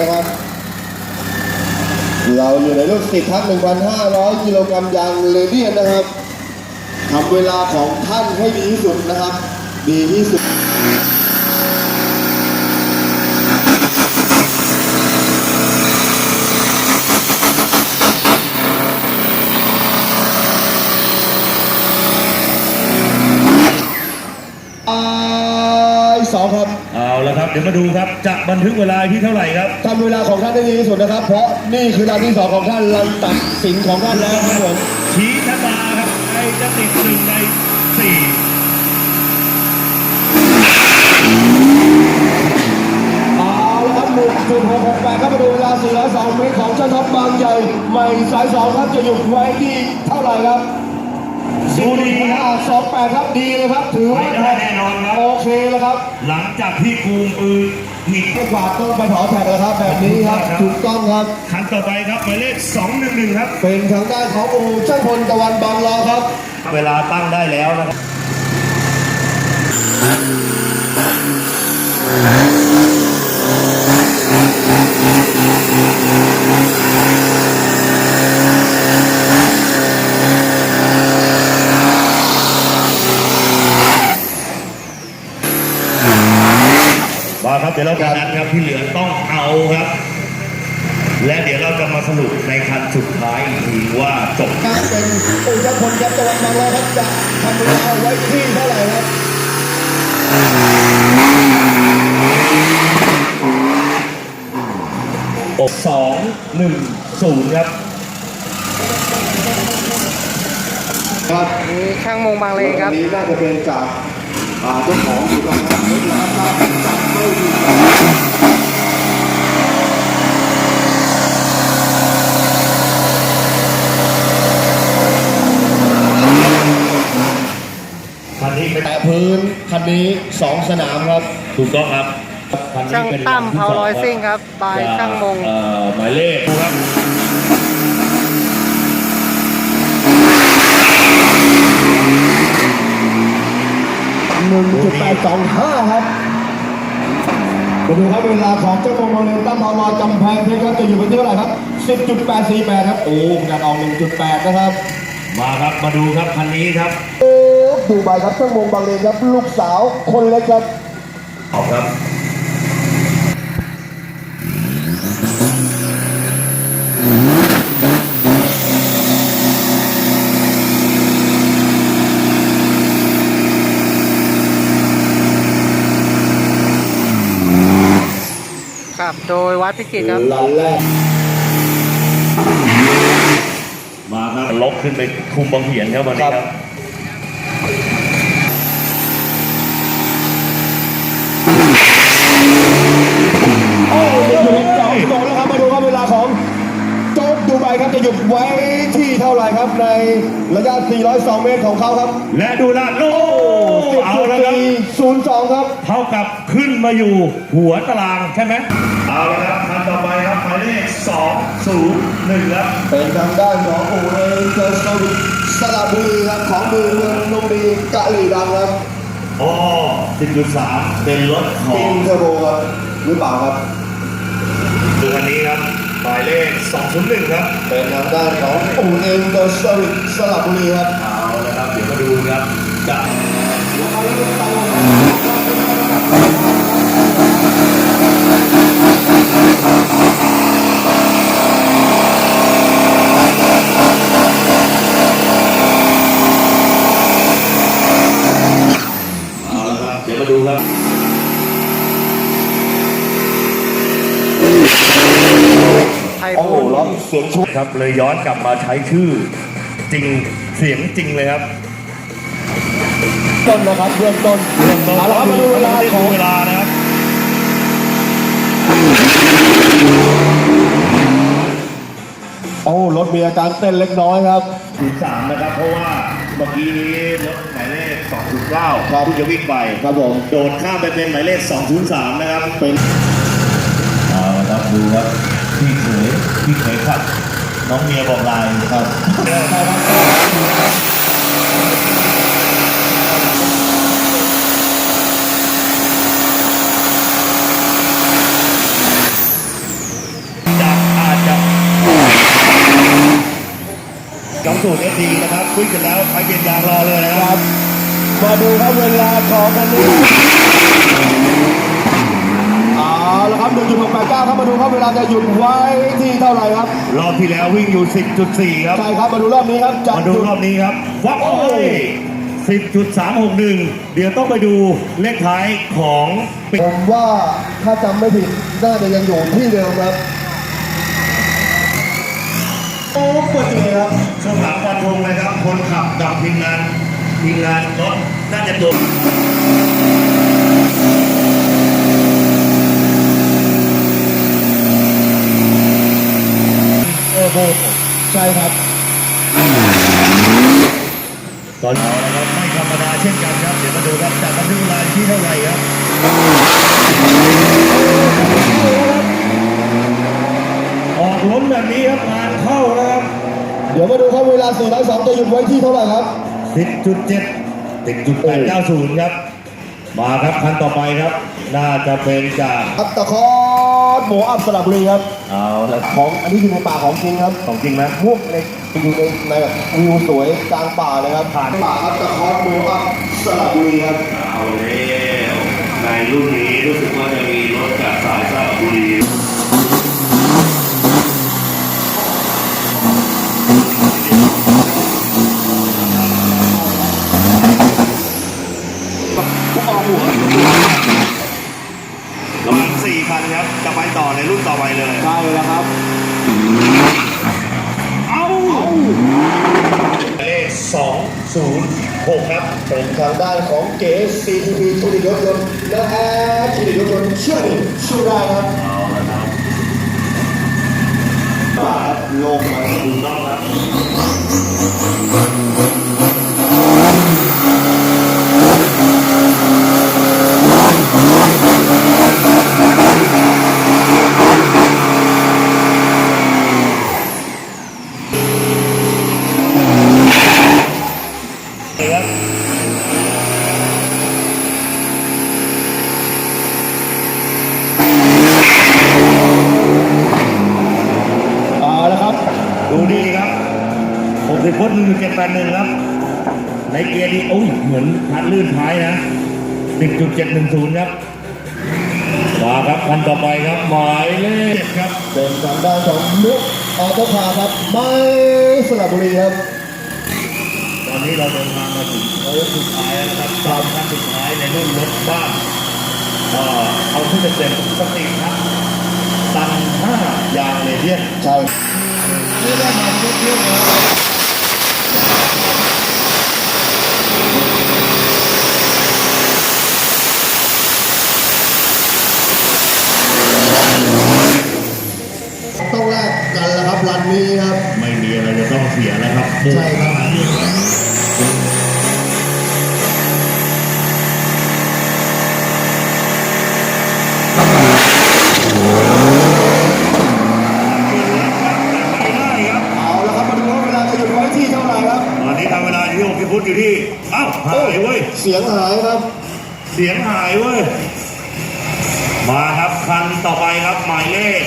นะครับ เราอยู่ในรุ่นสิบทัก1,500 กิโลกรัมยางเลเดียนนะครับทำเวลาของท่านให้ดีที่สุดนะครับ ดีที่สุด อ่าสองครับ เอาละครับเดี๋ยวมาดูครับ จะบันทึกเวลาที่เท่าไหร่ครับทำเวลาของท่านได้ดีที่สุดนะครับ เพราะนี่คือลานที่สองของท่านเราตัดสินของท่านแล้วครับผมชี้ชะตาครับใครจะติดหนึ่งในสี่เอาละครับหนึ่งจุดหกหกแปดครับมาดูเวลา402เมตรของเจ้าท็อปบางใหญ่ใหม่สายสองครับจะหยุดไว้ที่เท่าไหร่ครับ ดูดีคห้ารับสองแปดครับดีเลยครับ ถือว่าไม่ได้แน่นอนครับโอเคแล้วครับ หลังจากที่กูมปืนหนีบไม่กวาดต้องไปถอแท็กแล้วครับ แบบนี้ครับครับถูกต้องครับคันต่อไปครับหมายเลข211ครับ เป็นทางด้านของอู่ช่างพลตะวันบางรอครับ เวลาตั้งได้แล้วนะครับมาครับ เดี๋ยวเราจะนัดครับที่เหลือต้องเอาครับ และเดี๋ยวเราจะมาสรุปในคันสุดท้ายอีกทีว่าจบครับเป็นอู่ช่างพลครับตะวันบางรอครับจะทำเวลาเอาไว้ที่เท่าไหร่ครับอกสองหนึ่งศูนย์ครับครับนี่ช่างมงบางเลนครับวันนี้น่าจะเป็นจากอ่าเจ้าของอยู่กับทางรถนะครับจับไม่ดี คันนี้เป็น แตะ พื้นคันนี้สองสนามครับ ถูกต้องครับคันนี้ช่างเป็นตั้มลำที่เผาสงร้อยซิ่งครับบายจกช่างมง เอ่อหมายเลขครับหนึ่งจุดแปดสองห้าครับมาดูครับเวลาของเจ้าโมโมเลนตั้มพอมอกำแพงเพชรครับจะอยู่บนที่เท่าไหร่ครับสิบจุดแปดสี่แปดครับ โอ้งานออกหนึ่งจุดแปดนะครับ มาครับมาดูครับคันนี้ครับ โอ้ ดูใบครับเจ้าโมงบางเลนครับ ลูกสาวคนเล็กครับออกครับครับโดยวัดพิจิตรครับลันแรกมาครับลบขึ้นไปคุมบางเหียนครับวันนี้ครับ โอ้ยอยู่ในสองชั่วโมงแล้วครับมาดูครับเวลาของโจ๊ก ดูใบครับจะหยุดไว้ที่เท่าไหร่ครับในระยะ 402 เมตรของเขาครับ และดูละโอ้เอาแล้วครับ10.02 ครับ เท่ากับขึ้นมาอยู่หัวตารางใช่ไหมเอาละครับคันต่อไปครับหมายเลข201ครับเป็นทางด้านของอูเอเจอร์สวิตสระบุรีครับของมือเมืองนมดีกะหรี่ดังครับอ๋อ10.3 เป็นรถขอกิงนเทอร์โบครับหรือเปล่าครับดูคันนี้ครับ หมายเลข 201 ครับ เป็นทางด้านของอูเอเจอร์สวิตสระบุรีครับเอาละครับ เดี๋ยวมาดูครับจะเอาละครับ เดี๋ยวมาดูครับ ไทย โอ้บูลร้องเสียงชุบครับเลยย้อนกลับมาใช้ชื่อ จริงเสียงจริงเลยครับต้นนะครับเบื้องต้นเริ่มต้นเอาละครับมาดูเวลาของเวลานะครับโอ้รถมีอาการเต้นเล็กน้อยครับ03นะครับเพราะว่าเมื่อกี้นี้รถหมายเลข209ครับที่จะวิ่งไปครับผมโดดข้ามไปเป็นหมายเลข203นะครับเป็นเอาละครับดูครับ พี่เขยพี่เขยครับ น้องเมียบอกลายครับจากอาจจะกองสูตรเอสดีนะครับคุยกันแล้วไปเปลี่ยนยางรอเลยนะครับ มาดูครับเวลาของคันนี้ 1.689ครับมาดูครับเวลาจะหยุดไว้ที่เท่าไหร่ครับ รอบที่แล้ววิ่งอยู่ 10.4 ครับ ใช่ครับมาดูรอบนี้ครับจะมาดูหยุด รอบนี้ครับวับโอ้ย10.361 เดี๋ยวต้องไปดูเลขท้ายของปิดผมว่าถ้าจำไม่ผิดน่าจะยังอยู่ที่เดิมครับโอ้ปวดจริงครับช่วงหลังฟันธงเลยครับ คนขับกับทีมงานทีมงานรถน่าจะตัว โอ้โหใช่ครับตอนนี้นะครับไม่ธรรมดาเช่นกันครับ เดี๋ยวมาดูครับจากบันทึกเวลาที่เท่าไหร่ครับออกล้มแบบนี้ครับงานเข้านะครับเดี๋ยวมาดูครับเวลา4 0 2จะหยุดไว้ที่เท่าไหร่ครับ 10.7 10.890 ครับ มาครับคันต่อไปครับ น่าจะเป็นจากอัตตะคอ ดหมูอับสลับบุรีครับเอาละของอันนี้อยู่ในป่าของจริงครับของจริงไหมพวกเล็กอยู่ในในแบบวิวสวยกลางป่าเลยครับผ่านป่าอัตตะคอดหมูอับสลับบุรีครับเอาแล้วในรุ่นนี้รู้สึกว่าจะมีรถจากสายสระบุรีผู้ 06 ครับ เป็นทางด้านของเก๋ CTP ธุริยศยนต์และแอดธุริยศยนต์เชื่อดิสู้ได้ครับเอาละครับบาทลงมาดูบ้างครับ 60ฟุต1.781ครับ ในเกียร์ดีโอ้ยเหมือนพัดลื่นท้ายนะ10.710ครับมาครับคันต่อไปครับหมายเลขเจ็ดครับเป็นทางด้านของนุกออโต้คาร์ครับไม่สระบุรีครับ ตอนนี้เราเดินทางมาถึงโค้งสุดท้ายแล้วนะครับสามคันสุดท้ายในรุ่นรถบ้านเอ่อเอาที่จะเป็นสติครับตันห้ายางเลเดียนใช่ไม่ได้มาเที่ยวๆนะต้องแลกกันแล้วครับรันนี้ครับ ไม่มีอะไรจะต้องเสียแล้วครับ ใช่ครับเอาละครับมาดูว่าเวลาจะหยุดไว้ที่เท่าไหร่ครับ ตอนนี้ทำเวลาอยู่ที่60ฟุตอยู่ที่อ้าวหายเว้ย เสียงหายครับ เสียงหายเว้ย มาครับคันต่อไปครับหมายเลข